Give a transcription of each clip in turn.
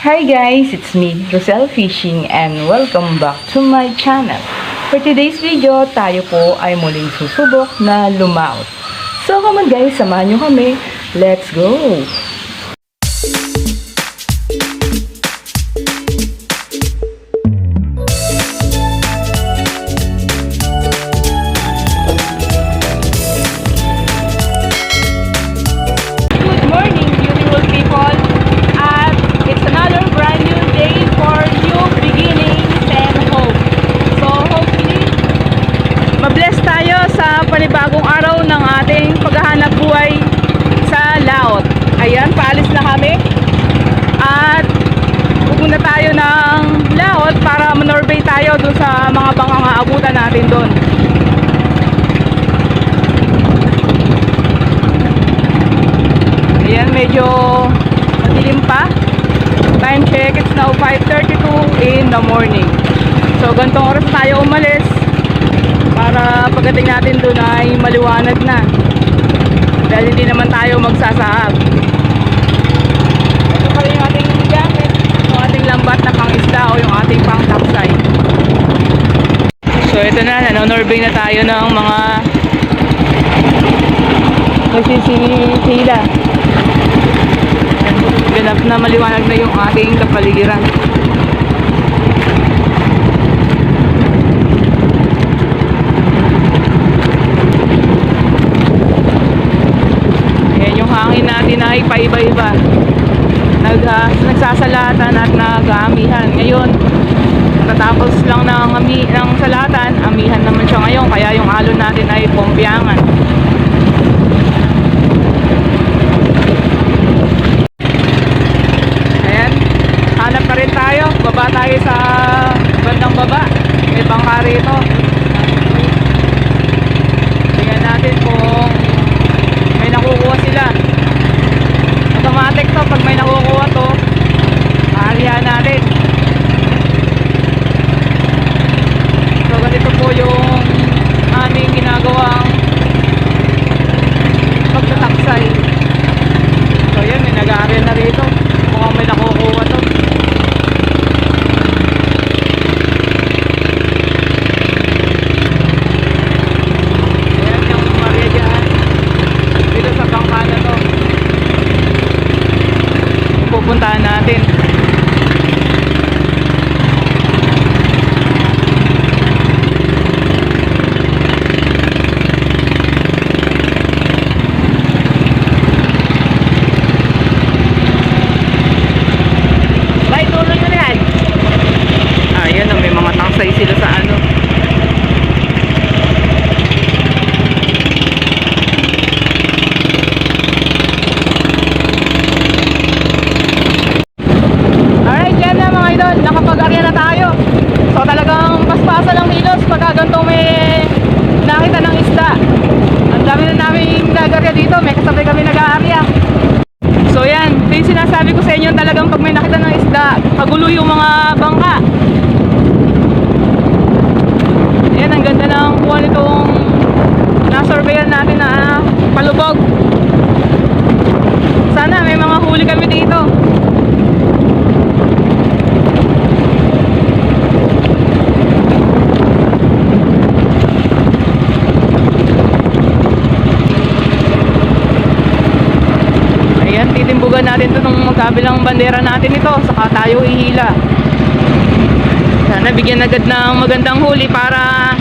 Hi guys, it's me, Rosel Fishing and welcome back to my channel. For today's video, tayo po ay muling susubok na lumaut. So come on guys, samahan nyo kami. Let's go! Morning. So, gantong oras tayo umalis para pagdating natin doon ay maliwanag na. Dahil hindi naman tayo magsasahab. Ito pa rin yung ating jacket, yung ating lambat na pangisda o yung ating pang topside. So, ito na, nanonorbing na tayo ng mga nagsisihila. Ganap na maliwanag na yung ating kapaligiran. Ayan yung hangin natin ay paiba-iba. Nag, ah, nagsasalatan at nag-aamihan. Ngayon, tatapos lang ng, ami, ng salatan, amihan naman siya ngayon. Kaya yung alon natin ay pompiangan. Ayan, hanap pa rin tayo. Baba tayo sa bandang baba. May bangka rito. Tingnan natin kung may nakukuha sila. Automatic to pag may nakukuha to. Aalihan natin. So ganito po yung aming ginagawang pagtataksay. So yun, may nag-aaral na rito. Mukhang may nakukuha to. Ayan yung Maria dyan. Dito sa bangka na to. Pupuntahan natin. Bay, tuloy mo na yan. Ayan, oh, may mga tangsay sila sa ano. Alright, yan na mga idol. Nakapag-arya na tayo. So talagang paspasa lang hilos pagka ganito may nakita ng isda. Ang dami na namin nagarya dito. May kasabay kami nag-aarya. So yan, ito yung sinasabi ko sa inyo talagang pag may nakita ng isda, pagulo yung mga bangka. Yan, ang ganda ng kuha nitong nasurveyan natin na palubog. Sana may mga huli kami dito. Ayan, titimbugan natin to nung magkabilang bandera natin ito. Saka tayo ihila. Sana bigyan agad ng magandang huli para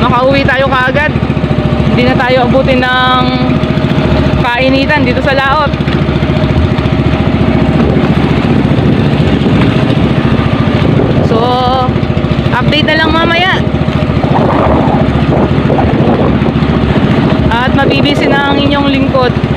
makauwi tayo kaagad. Hindi na tayo abutin ng kainitan dito sa laot. So, update na lang mamaya. At mabibisi na ang inyong lingkod.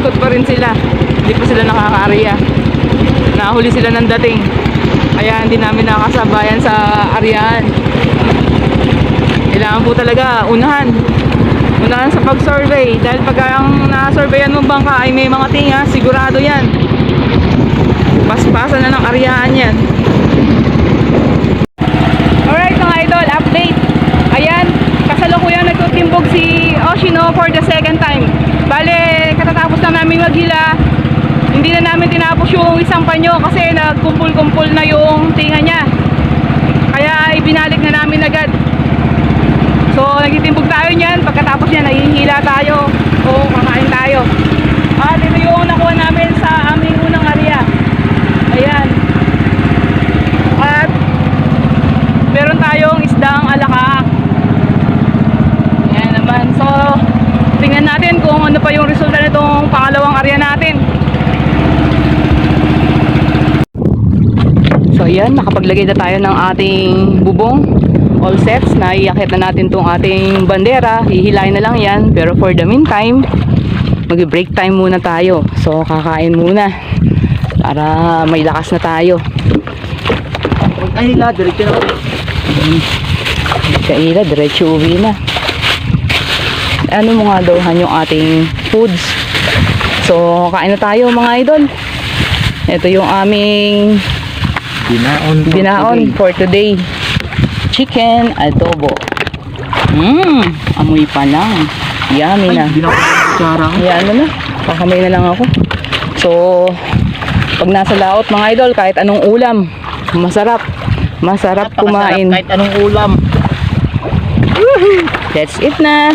So nag-iikot pa rin sila. Hindi pa sila nakaka-area. Nahuli sila ng dating. Kaya hindi namin nakasabayan sa aryaan. Kailangan po talaga unahan. Unahan sa pag-survey. Dahil pag ang na-surveyan mo bangka ay may mga tinga, sigurado yan. Paspasan na ng aryaan yan. Alright mga idol, update. Ayan, kasalukuyan nagtutimbog si Oshino for the second time. Bale, katatapos na namin maghila, hindi na namin tinapos yung isang panyo kasi nagkumpul-kumpul na yung tinga niya. Kaya ibinalik na namin agad. So, nagtitimbog tayo niyan. Pagkatapos niyan, nahihila tayo o kakain tayo. At ito yung nakuha namin sa aming unang area. Ayan. At meron tayong isdang alakaak. Ayan naman. So, tingnan natin kung ano pa yung resulta nitong pangalawang area natin. So, Nakapaglagay na tayo ng ating bubong. All sets. Naiakit na natin tong ating bandera. Hihilayin na lang yan. Pero for the meantime, mag-break time muna tayo. So, kakain muna. Para may lakas na tayo. Ay, la, diretso na. Kaila, diretso uwi na. Ano mo nga dawhan yung ating foods. So, kain na tayo mga idol. Ito yung aming Binaon. for binaon today. for today. Chicken adobo. Mmm, amoy pa lang. Yummy na. Ay, binaon ko ng kutsara. Ayan ano na, kakamay na lang ako. So, pag nasa laot mga idol, kahit anong ulam, masarap. Masarap kumain. Kahit anong ulam. That's it na.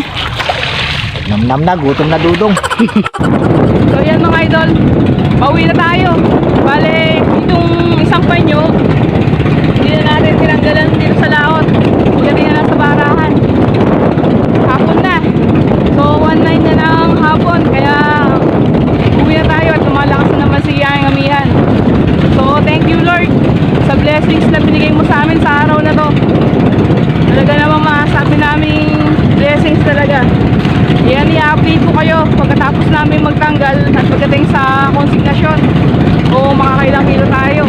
Namnam na, gutom na dudong. So yan mga idol, pauwi na tayo. Bale, itong isang panyo, hindi na natin tinanggalan dito sa laot. Pagdating na sa barahan. Hapon na. So 1.9 na ng hapon, kaya uwi na tayo at lumalakas na naman si Yang Amihan. So thank you Lord sa blessings na binigay mo sa amin sa araw na to. Talaga namang masabi namin blessings talaga. Yan, i-update ko kayo pagkatapos namin magtanggal at pagdating sa konsignasyon o makakailang kilo tayo.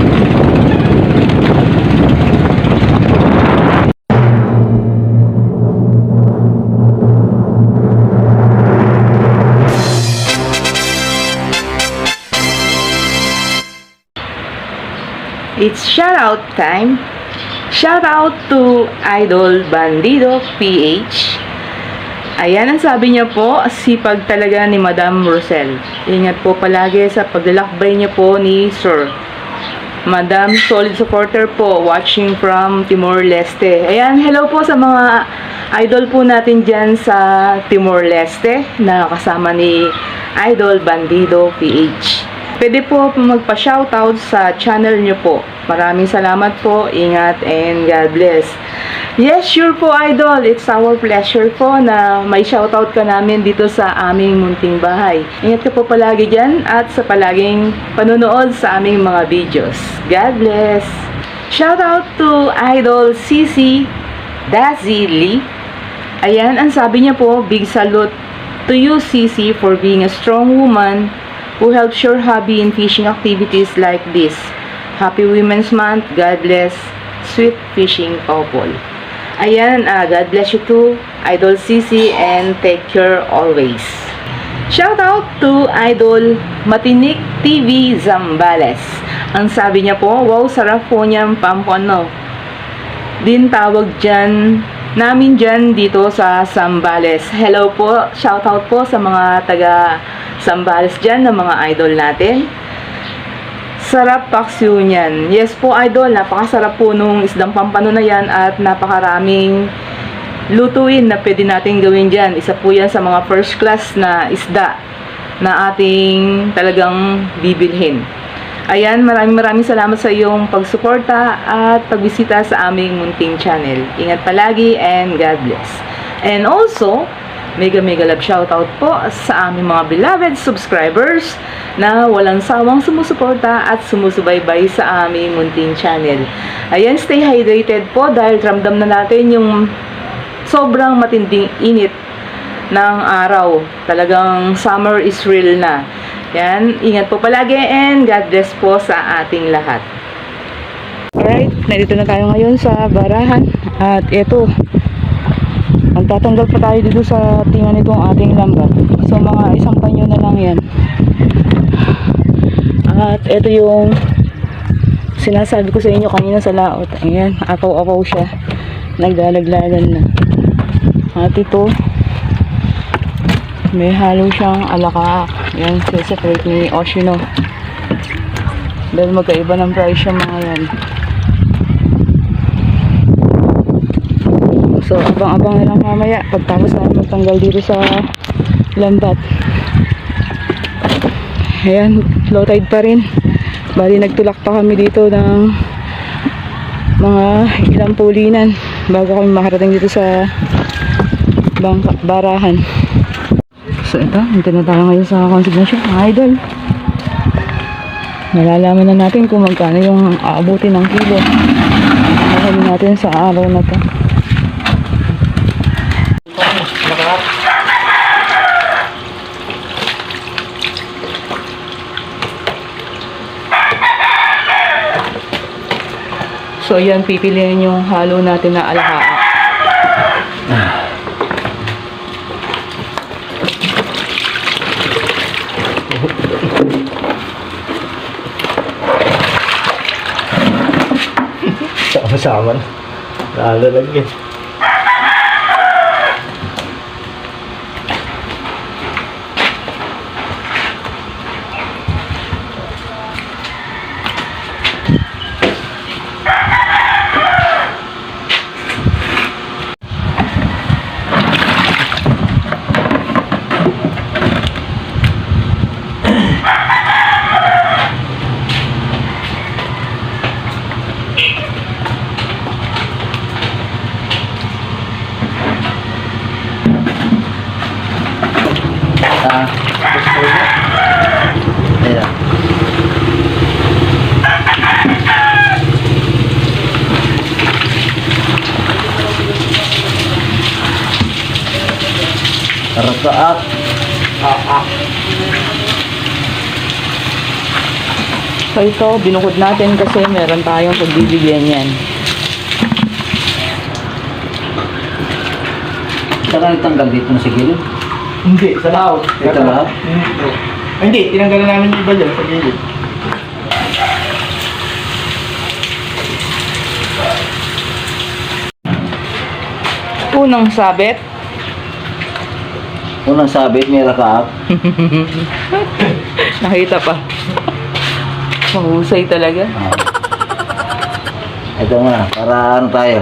It's shoutout time. Shoutout to Idol Bandido PH. Ayan ang sabi niya po, sipag talaga ni Madam Rosel. Ingat po palagi sa paglalakbay niya po ni Sir. Madam, solid supporter po, watching from Timor-Leste. Ayan, hello po sa mga idol po natin dyan sa Timor-Leste na kasama ni Idol Bandido PH. Pwede po magpa-shoutout sa channel niyo po. Maraming salamat po, ingat, and God bless. Yes, sure po, Idol. It's our pleasure po na may shoutout ka namin dito sa aming munting bahay. Ingat ka po palagi dyan at sa palaging panonood sa aming mga videos. God bless. Shoutout to Idol CC Dazi Lee. Ayan, ang sabi niya po, big salute to you, CC, for being a strong woman who helps your hobby in fishing activities like this. Happy Women's Month. God bless. Sweet fishing couple. Ayan, ah, God bless you too, Idol CC, and take care always. Shout out to Idol Matinik TV Zambales. Ang sabi niya po, wow, sarap po niyang pampono. Din tawag dyan, namin dyan dito sa Zambales. Hello po, shout out po sa mga taga Zambales dyan, ng mga idol natin. Sarap paksiw niyan. Yes po, idol. Napakasarap po nung isdang pampano na yan at napakaraming lutuin na pwede natin gawin dyan. Isa po yan sa mga first class na isda na ating talagang bibilhin. Ayan, maraming maraming salamat sa iyong pagsuporta at pagbisita sa aming munting channel. Ingat palagi and God bless. And also, mega mega love shoutout po sa aming mga beloved subscribers na walang sawang sumusuporta at sumusubaybay sa aming munting channel. Ayan, stay hydrated po dahil ramdam na natin yung sobrang matinding init ng araw. Talagang summer is real na. Yan, ingat po palagi and God bless po sa ating lahat. Alright, nandito na tayo ngayon sa barahan at ito, magtatanggal pa tayo dito sa tinga nitong ating lambat. So mga isang panyo na lang yan. At ito yung sinasabi ko sa inyo kanina sa laot. Ayan, apaw-apaw siya. Naglalaglagan na. At ito, may halo siyang alaka. Yan, separate ni Oshino. Dahil magkaiba ng price yung mga yan. So, abang-abang na lang mamaya pagtapos na magtanggal dito sa lambat. Ayan, low tide pa rin. Bali, nagtulak pa kami dito ng mga ilang pulinan bago kami makarating dito sa bangka, barahan. So, ito, dito na tayo ngayon sa consignation, mga idol. Nalalaman na natin kung magkano yung aabutin ng kilo. Ano natin sa araw na to. So, yan, pipiliin yung halo natin na alaka. Sama-sama na. Nalalagyan. Ah. Rakaat. So, ito, binukod natin kasi meron tayong pagbibigyan yan. Saan ka nagtanggal dito na sa gilid? Hindi, sa lao. Ito lahat? Hindi, tinanggalan namin yung iba dyan sa gilid. Unang sabit, Unang sabit, may rakaat. nakita pa. Mahusay talaga. Ah. Ito muna, para ano tayo?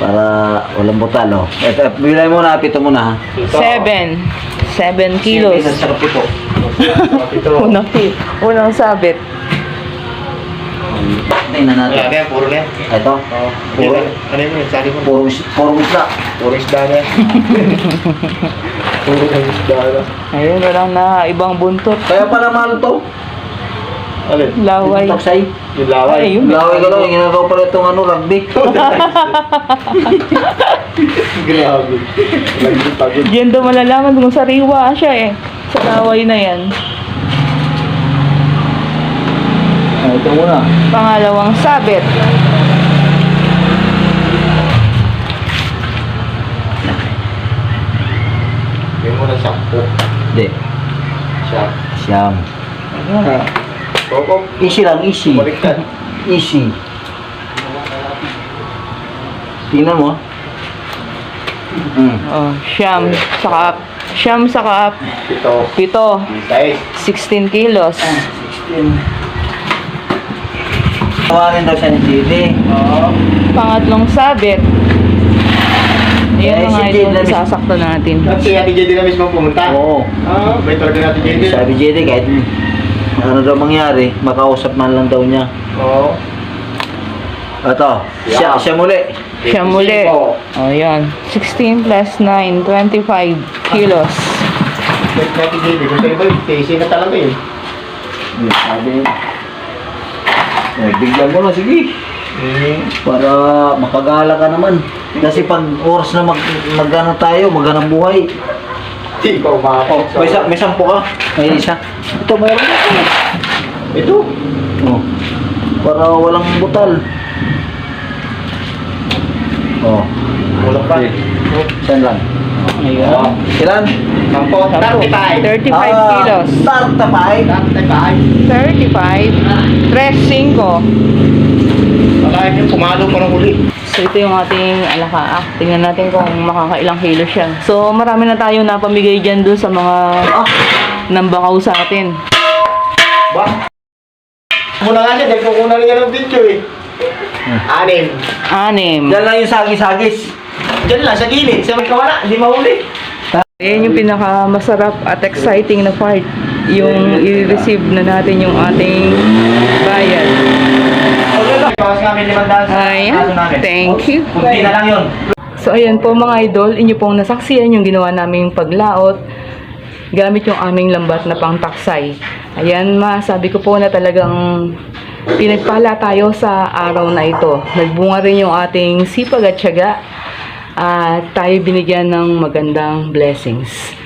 Para walang butal, oh. Ito, bilay muna, pito muna, ha? Seven. Seven kilos. Isa sa pito. Ito. Unang, unang sabit. Tingnan Wala natin. na yan, puro na yan. Ito, Oo. Puro. Ano yun, yung sali mo? puro, puro isla. Puro isda na yan. Puro isda na. Ayun, walang na ibang buntot. Kaya pala mahal to. Alin? Laway. Yung taksay. Yung laway. Ay, yun. Laway ko lang, yung ginagawa pala itong ano, rugby. Grabe. Lagi pagod. Diyan daw malalaman kung sariwa siya eh. Sa laway na yan. Ah, ito muna. Pangalawang sabit. May muna sampo. Hindi. Siya. Siyam. Ayun. Koko. Easy lang, easy. Baliktad. Easy. Tingnan mo. Mm. Oh, siyam. Saka, siyam saka Ito. pito. Size. 16 kilos. 16. Tawagin daw siya ni Chidi. Oo. Pangatlong sabit. Eh, Ayan mga si idol, na- sasakto natin. At si Ate JD na mismo pumunta. Oo. Ah, may talaga natin JD. Sabi Chidi kahit ano daw mangyari, makausap man lang daw niya. Oo. Ito, siya, Yeah. siya muli. Siya muli. Oo. Oh, yan. 16 plus 9, 25 kilos. Wait natin JD. Kung sa iba, tasty na talaga yun. Yun, Sabi, eh, bigyan mo na, sige. Mm. Para makagala ka naman. Kasi pag oras na mag, magano tayo, maghanang buhay. Di pa umako. May, sa, may sampo ka? May isa? Ito, mayroon ako. Ito. Oh. Para walang butal. Oh. Wala pa. Saan lang? Ayan. Ilan? Sampo. 35. 35 Ah, kilos. Start na pa eh. 35. 35. 3.5. Akala niyo pumalo pa ng uli. So ito yung ating alaka. Tingnan natin kung makakailang kilo siya. So marami na tayong napamigay dyan doon sa mga nambakaw sa atin. Ba? Muna nga siya, dahil kukunan niya ng video eh. Anim. Anim. Diyan lang yung sagis-sagis. Diyan lang, sa gilid. Sa magkawala, hindi mahuli. Ayan yung pinakamasarap at exciting na part. Yung i-receive na natin yung ating bayad. Bawas namin limandaan sa Ayan. Thank you. Kunti na lang yun. So ayan po mga idol, inyo pong nasaksiyan yung ginawa naming paglaot gamit yung aming lambat na pangtaksay. Ayan ma, sabi ko po na talagang pinagpala tayo sa araw na ito. Nagbunga rin yung ating sipag at tiyaga at tayo binigyan ng magandang blessings.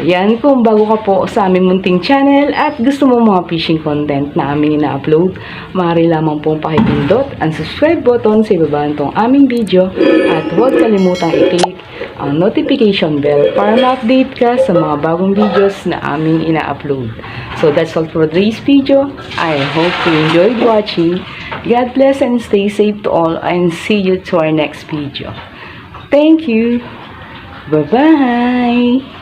Yan, kung bago ka po sa aming munting channel at gusto mo mga fishing content na aming ina-upload, maaari lamang pong pakipindot ang subscribe button sa ibaba nitong aming video at huwag kalimutang i-click ang notification bell para ma-update ka sa mga bagong videos na aming ina-upload. So that's all for today's video. I hope you enjoyed watching. God bless and stay safe to all and see you to our next video. Thank you. Bye-bye.